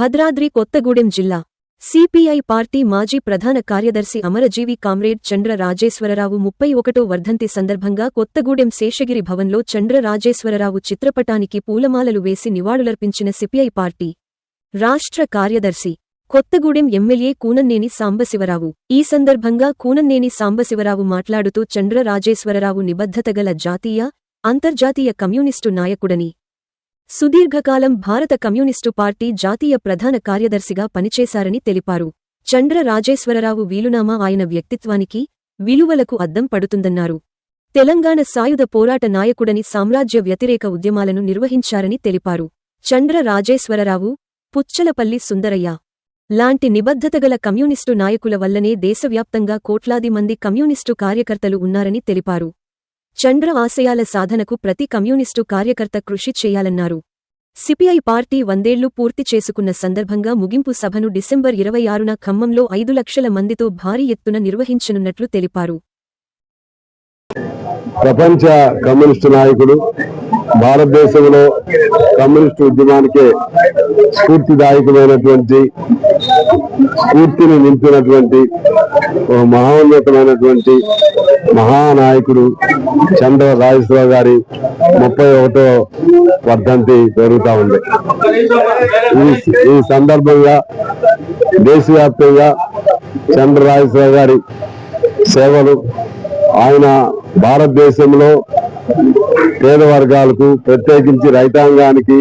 భద్రాద్రి కొత్తగూడెం జిల్లా CPI party మాజీ ప్రధాన కార్యదర్శి అమరజీవి కామ్రేడ్ చంద్ర రాజేశ్వరరావు ముప్పై ఒకటో వర్ధంతి సందర్భంగా కొత్తగూడెం శేషగిరి భవన్లో చంద్ర రాజేశ్వరరావు చిత్రపటానికి పూలమాలలు వేసి నివాళులర్పించిన సిపిఐ పార్టీ రాష్ట్ర కార్యదర్శి కొత్తగూడెం ఎమ్మెల్యే కూనన్నేని సాంబశివరావు. ఈ సందర్భంగా కూనన్నేని సాంబశివరావు మాట్లాడుతూ చంద్ర రాజేశ్వరరావు నిబద్ధతగల జాతీయ అంతర్జాతీయ కమ్యూనిస్టు నాయకుడని సుదీర్ఘకాలం భారత కమ్యూనిస్టు పార్టీ జాతీయ ప్రధాన కార్యదర్శిగా పనిచేశారని తెలిపారు. చంద్ర రాజేశ్వరరావు వీలునామా ఆయన వ్యక్తిత్వానికి విలువలకు అద్దం పడుతుందన్నారు. తెలంగాణ సాయుధ పోరాట నాయకుడని సామ్రాజ్య వ్యతిరేక ఉద్యమాలను నిర్వహించారని తెలిపారు. చంద్ర రాజేశ్వరరావు పుచ్చలపల్లి సుందరయ్య. లాంటి నిబద్ధతగల కమ్యూనిస్టు నాయకుల వల్లనే దేశవ్యాప్తంగా కోట్లాది మంది కమ్యూనిస్టు కార్యకర్తలు ఉన్నారని తెలిపారు. చంద్ర ఆశయాల సాధనకు ప్రతి కమ్యూనిస్టు కార్యకర్త కృషి చేయాలన్నారు. సిపిఐ పార్టీ వందేళ్ళు పూర్తి చేసుకున్న సందర్భంగా ముగింపు సభను డిసెంబర్ ఇరవై ఆరున ఖమ్మంలో ఐదు లక్షల మందితో భారీ ఎత్తున నిర్వహించనున్నట్లు తెలిపారు. ప్రపంచ కమ్యూనిస్టు నాయకుడు భారతదేశంలో కమ్యూనిస్టు ఉద్యమానికే స్ఫూర్తిదాయకమైనటువంటి స్ఫూర్తిని నింపినటువంటి ఒక మహోన్నతమైనటువంటి మహానాయకుడు చంద్ర రాజేశ్వరరావు గారి ముప్పై ఒకటో వర్ధంతి జరుగుతూ ఉంది. ఈ ఈ సందర్భంగా దేశవ్యాప్తంగా చంద్ర రాజేశ్వరరావు గారి సేవలు ఆయన భారతదేశంలో పేద వర్గాలకు ప్రత్యేకించి రైతాంగానికి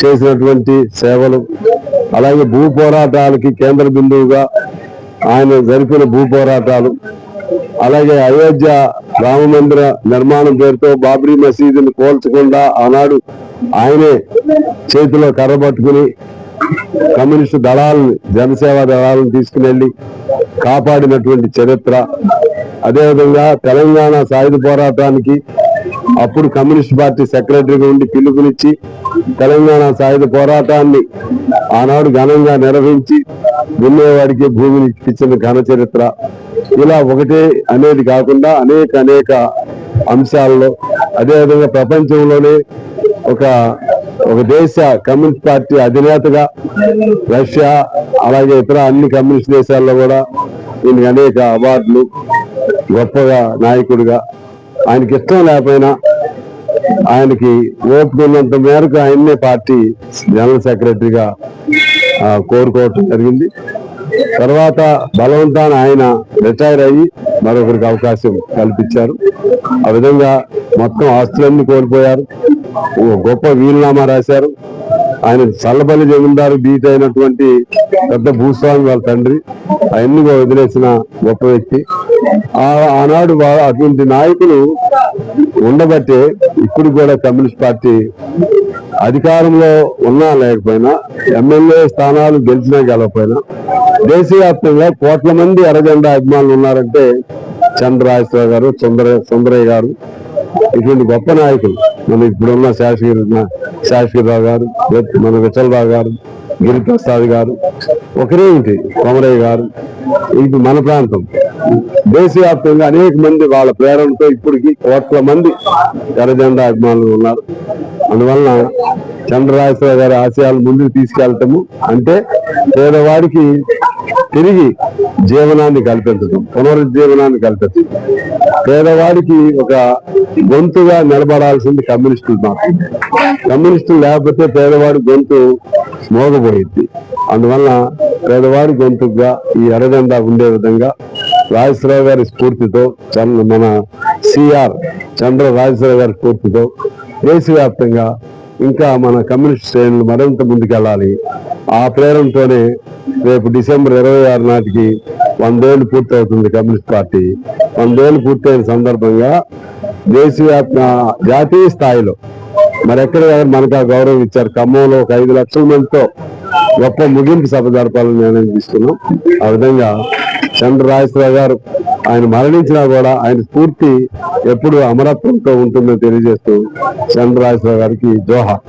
చేసినటువంటి సేవలు అలాగే భూ పోరాటాలకి కేంద్ర బిందువుగా ఆయన జరిపిన భూ పోరాటాలు అలాగే అయోధ్య రామ మందిర నిర్మాణం పేరుతో బాబ్రీ మసీదుని కోల్చకుండా ఆనాడు ఆయనే చేతిలో కర్ర పట్టుకుని కమ్యూనిస్టు దళాలను జనసేవ దళాలను తీసుకుని కాపాడినటువంటి చరిత్ర. అదేవిధంగా తెలంగాణ సాయుధ పోరాటానికి అప్పుడు కమ్యూనిస్ట్ పార్టీ సెక్రటరీగా ఉండి పిలుపునిచ్చి తెలంగాణ సాయుధ పోరాటాన్ని ఆనాడు ఘనంగా నిర్వహించి దున్నేవాడికి భూమిని ఇప్పించిన ఘన చరిత్ర. ఇలా ఒకటే అనేది కాకుండా అనేక అనేక అంశాల్లో అదేవిధంగా ప్రపంచంలోనే ఒక ఒక దేశ కమ్యూనిస్ట్ పార్టీ అధినేతగా రష్యా అలాగే ఇతర అన్ని కమ్యూనిస్ట్ దేశాల్లో కూడా ఈయనకి అనేక అవార్డులు గొప్పగా నాయకుడిగా ఆయనకి ఇష్టం లేకపోయినా ఆయనకి ఓపుకున్నంత మేరకు ఆయన్నే పార్టీ జనరల్ సెక్రటరీగా కోరుకోవటం జరిగింది. తర్వాత బలవంతాన ఆయన రిటైర్ అయ్యి మరొకరికి అవకాశం కల్పించారు. ఆ విధంగా మొత్తం ఆస్తులన్నీ కోల్పోయారు. గొప్ప వీలునామా రాశారు. ఆయన చల్లబల్లి జమీందారు బీట్ అయినటువంటి పెద్ద భూస్వామి వాళ్ళ తండ్రి. అవన్నీ కూడా వదిలేసిన గొప్ప వ్యక్తి. ఆనాడు అటువంటి నాయకులు ఉండబట్టే ఇప్పుడు కూడా కమ్యూనిస్ట్ పార్టీ అధికారంలో ఉన్నా లేకపోయినా ఎమ్మెల్యే స్థానాలు గెలిచినా గెలవపోయినా దేశవ్యాప్తంగా కోట్ల మంది ఎర్రజెండా అభిమానులు ఉన్నారంటే చంద్రరాజేశ్వర గారు సుందర సుందరయ్య గారు ఇటువంటి గొప్ప నాయకులు మన ఇప్పుడున్న శాసగిరి శాసగిరిరావు గారు మన విఠలరావు గారు గిరిప్రసాద్ గారు ఒకరే ఇంటి కొమరయ్య గారు ఇది మన ప్రాంతం. దేశవ్యాప్తంగా అనేక మంది వాళ్ళ ప్రేరణతో ఇప్పటికి కోట్ల మంది ఎర్రజెండా అభిమానులు ఉన్నారు. అందువలన చంద్రరాజేశ్వర గారి ఆశయాలు ముందుకు తీసుకెళ్తాము అంటే పేదవాడికి తిరిగి జీవనాన్ని కల్పించడం పునరుజ్జీవనాన్ని కల్పించడం పేదవాడికి ఒక గొంతుగా నిలబడాల్సింది కమ్యూనిస్టులు మాత్రం కమ్యూనిస్టులు లేకపోతే పేదవాడి గొంతు మోగబోయింది. అందువల్ల పేదవాడి గొంతుగా ఈ ఎర్రజెండా ఉండే విధంగా రాజేశ్వరరావు గారి స్ఫూర్తితో చంద్ర మన సిఆర్ చంద్ర రాజేశ్వరరావు గారి స్ఫూర్తితో దేశవ్యాప్తంగా ఇంకా మన కమ్యూనిస్ట్ శ్రేణులు మరింత ముందుకెళ్ళాలి. ఆ ప్రేరణతోనే రేపు డిసెంబర్ ఇరవై ఆరు నాటికి వందేళ్ళు పూర్తవుతుంది కమ్యూనిస్ట్ పార్టీ. వందేళ్ళు పూర్తయిన సందర్భంగా దేశవ్యాప్త జాతీయ స్థాయిలో మరి ఎక్కడ మనకు ఆ గౌరవం ఇచ్చారు? ఖమ్మంలో ఒక ఐదు లక్షల మందితో గొప్ప ముగింపు సభ జరపాలని నిర్ణయం తీసుకున్నాం ఆ విధంగా చంద్ర చంద్రరాజేశ్వరరావు గారు ఆయన మరణించినా కూడా ఆయన స్ఫూర్తి ఎప్పుడు అమరత్వంతో ఉంటుందని తెలియజేస్తూ చంద్ర చంద్రరాజేశ్వరరావు గారికి జోహార్.